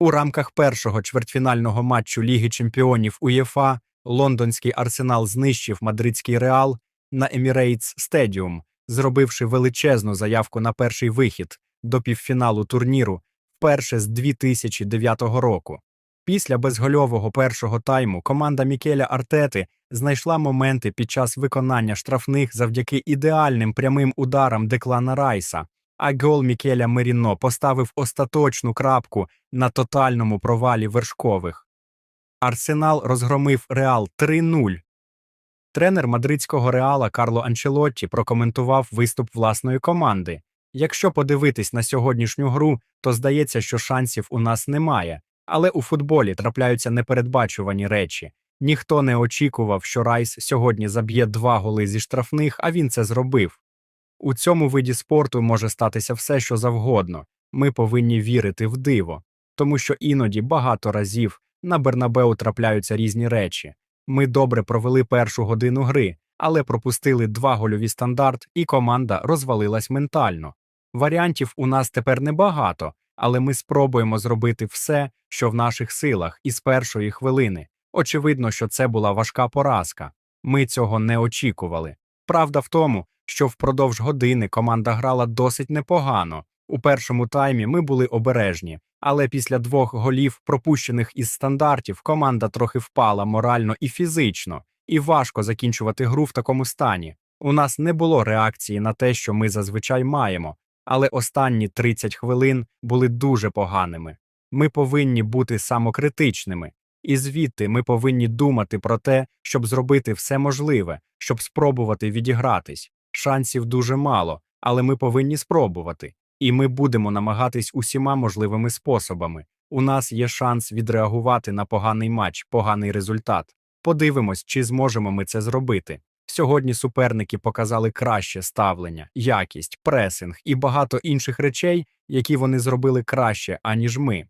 У рамках першого чвертьфінального матчу Ліги чемпіонів УЄФА лондонський арсенал знищив мадридський реал на Емірейтс Стедіум, зробивши величезну заявку на перший вихід до півфіналу турніру вперше з 2009 року. Після безгольового першого тайму команда Мікеля Артети знайшла моменти під час виконання штрафних завдяки ідеальним прямим ударам Деклана Райса, а гол Мікеля Меріно поставив остаточну крапку на тотальному провалі вершкових. Арсенал розгромив Реал 3-0. Тренер мадридського Реала Карло Анчелотті прокоментував виступ власної команди. Якщо подивитись на сьогоднішню гру, то здається, що шансів у нас немає. Але у футболі трапляються непередбачувані речі. Ніхто не очікував, що Райс сьогодні заб'є два голи зі штрафних, а він це зробив. У цьому виді спорту може статися все, що завгодно. Ми повинні вірити в диво, тому що іноді багато разів на Бернабеу трапляються різні речі. Ми добре провели першу годину гри, але пропустили два гольові стандарт, і команда розвалилась ментально. Варіантів у нас тепер небагато, але ми спробуємо зробити все, що в наших силах, із першої хвилини. Очевидно, що це була важка поразка. Ми цього не очікували. Правда в тому, що впродовж години команда грала досить непогано. У першому таймі ми були обережні, але після двох голів, пропущених із стандартів, команда трохи впала морально і фізично, і важко закінчувати гру в такому стані. У нас не було реакції на те, що ми зазвичай маємо, але останні 30 хвилин були дуже поганими. Ми повинні бути самокритичними, і звідти ми повинні думати про те, щоб зробити все можливе, щоб спробувати відігратись. Шансів дуже мало, але ми повинні спробувати, і ми будемо намагатись усіма можливими способами. У нас є шанс відреагувати на поганий матч, поганий результат. Подивимось, чи зможемо ми це зробити. Сьогодні суперники показали краще ставлення, якість, пресинг і багато інших речей, які вони зробили краще, аніж ми.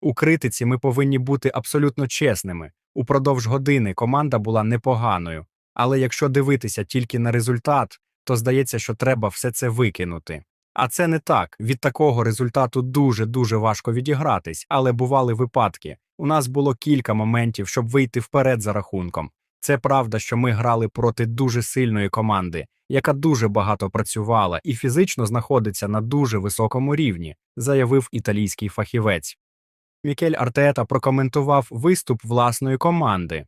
У критиці ми повинні бути абсолютно чесними. Упродовж години команда була непоганою, але якщо дивитися тільки на результат, то здається, що треба все це викинути. А це не так. Від такого результату дуже дуже важко відігратись, але бували випадки. У нас було кілька моментів, щоб вийти вперед за рахунком. Це правда, що ми грали проти дуже сильної команди, яка дуже багато працювала і фізично знаходиться на дуже високому рівні, заявив італійський фахівець. Мікель Артета прокоментував виступ власної команди.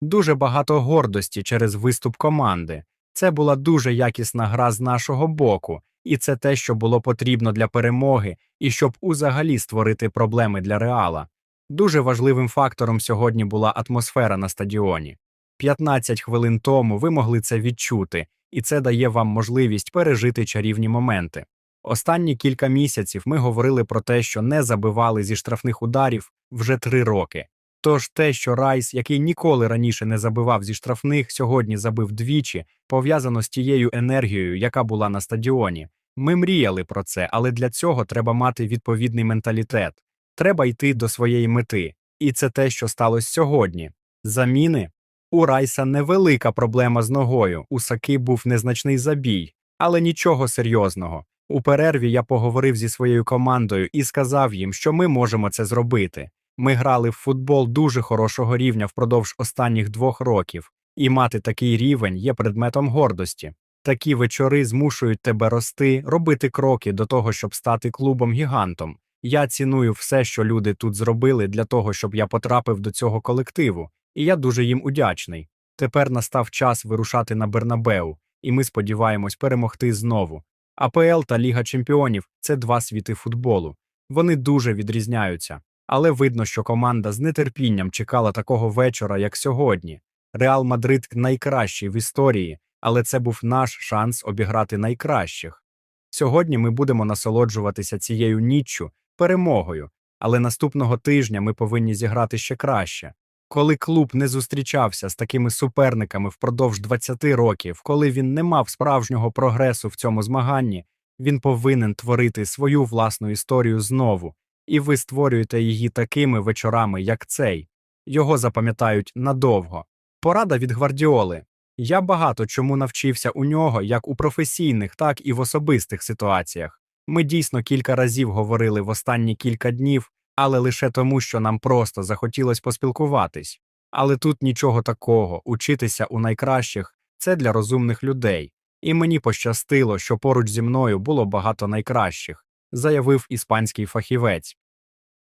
Дуже багато гордості через виступ команди. Це була дуже якісна гра з нашого боку, і це те, що було потрібно для перемоги і щоб узагалі створити проблеми для реала. Дуже важливим фактором сьогодні була атмосфера на стадіоні. 15 хвилин тому ви могли це відчути, і це дає вам можливість пережити чарівні моменти. Останні кілька місяців ми говорили про те, що не забивали зі штрафних ударів вже три роки. Тож те, що Райс, який ніколи раніше не забивав зі штрафних, сьогодні забив двічі, пов'язано з тією енергією, яка була на стадіоні. Ми мріяли про це, але для цього треба мати відповідний менталітет. Треба йти до своєї мети. І це те, що сталося сьогодні. Заміни у Райса невелика проблема з ногою. У Саки був незначний забій, але нічого серйозного. У перерві я поговорив зі своєю командою і сказав їм, що ми можемо це зробити. Ми грали в футбол дуже хорошого рівня впродовж останніх двох років, і мати такий рівень є предметом гордості. Такі вечори змушують тебе рости, робити кроки до того, щоб стати клубом гігантом. Я ціную все, що люди тут зробили для того, щоб я потрапив до цього колективу, і я дуже їм удячний. Тепер настав час вирушати на Бернабеу, і ми сподіваємось перемогти знову. АПЛ та Ліга Чемпіонів це два світи футболу. Вони дуже відрізняються, але видно, що команда з нетерпінням чекала такого вечора, як сьогодні. Реал Мадрид найкращий в історії, але це був наш шанс обіграти найкращих. Сьогодні ми будемо насолоджуватися цією ніччю, перемогою, але наступного тижня ми повинні зіграти ще краще. Коли клуб не зустрічався з такими суперниками впродовж 20 років, коли він не мав справжнього прогресу в цьому змаганні, він повинен творити свою власну історію знову, і ви створюєте її такими вечорами, як цей. Його запам'ятають надовго. Порада від гвардіоли. Я багато чому навчився у нього як у професійних, так і в особистих ситуаціях. Ми дійсно кілька разів говорили в останні кілька днів але лише тому, що нам просто захотілось поспілкуватись. Але тут нічого такого, учитися у найкращих це для розумних людей. І мені пощастило, що поруч зі мною було багато найкращих, заявив іспанський фахівець.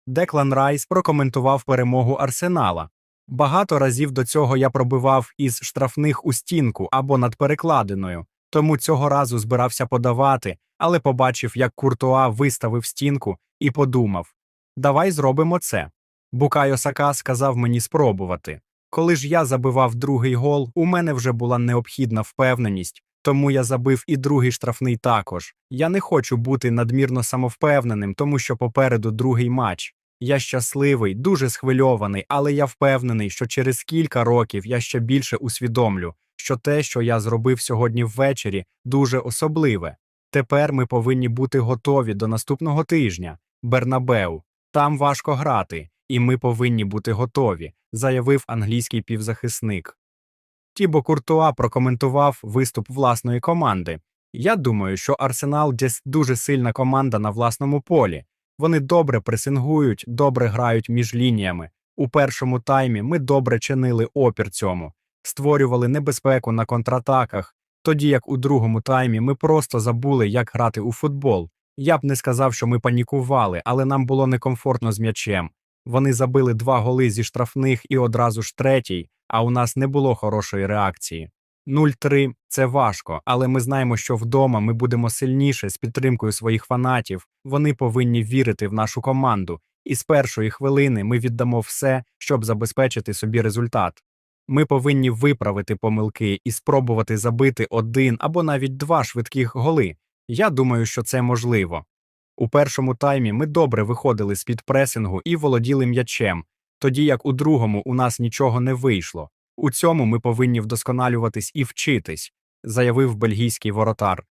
Деклан Райс прокоментував перемогу Арсенала. Багато разів до цього я пробивав із штрафних у стінку або над перекладиною, тому цього разу збирався подавати, але побачив, як Куртуа виставив стінку і подумав: давай зробимо це. Букайо Сака сказав мені спробувати. Коли ж я забивав другий гол, у мене вже була необхідна впевненість, тому я забив і другий штрафний також. Я не хочу бути надмірно самовпевненим, тому що попереду другий матч. Я щасливий, дуже схвильований, але я впевнений, що через кілька років я ще більше усвідомлю, що те, що я зробив сьогодні ввечері, дуже особливе. Тепер ми повинні бути готові до наступного тижня. Бернабеу. Там важко грати, і ми повинні бути готові, заявив англійський півзахисник. Тібо Куртуа прокоментував виступ власної команди. Я думаю, що Арсенал дуже сильна команда на власному полі. Вони добре пресингують, добре грають між лініями. У першому таймі ми добре чинили опір цьому, створювали небезпеку на контратаках, тоді як у другому таймі ми просто забули, як грати у футбол. Я б не сказав, що ми панікували, але нам було некомфортно з м'ячем. Вони забили два голи зі штрафних і одразу ж третій, а у нас не було хорошої реакції. 0-3 – це важко, але ми знаємо, що вдома ми будемо сильніше з підтримкою своїх фанатів. Вони повинні вірити в нашу команду, і з першої хвилини ми віддамо все, щоб забезпечити собі результат. Ми повинні виправити помилки і спробувати забити один або навіть два швидких голи. Я думаю, що це можливо. У першому таймі ми добре виходили з під пресингу і володіли м'ячем, тоді як у другому у нас нічого не вийшло. У цьому ми повинні вдосконалюватись і вчитись, заявив бельгійський воротар.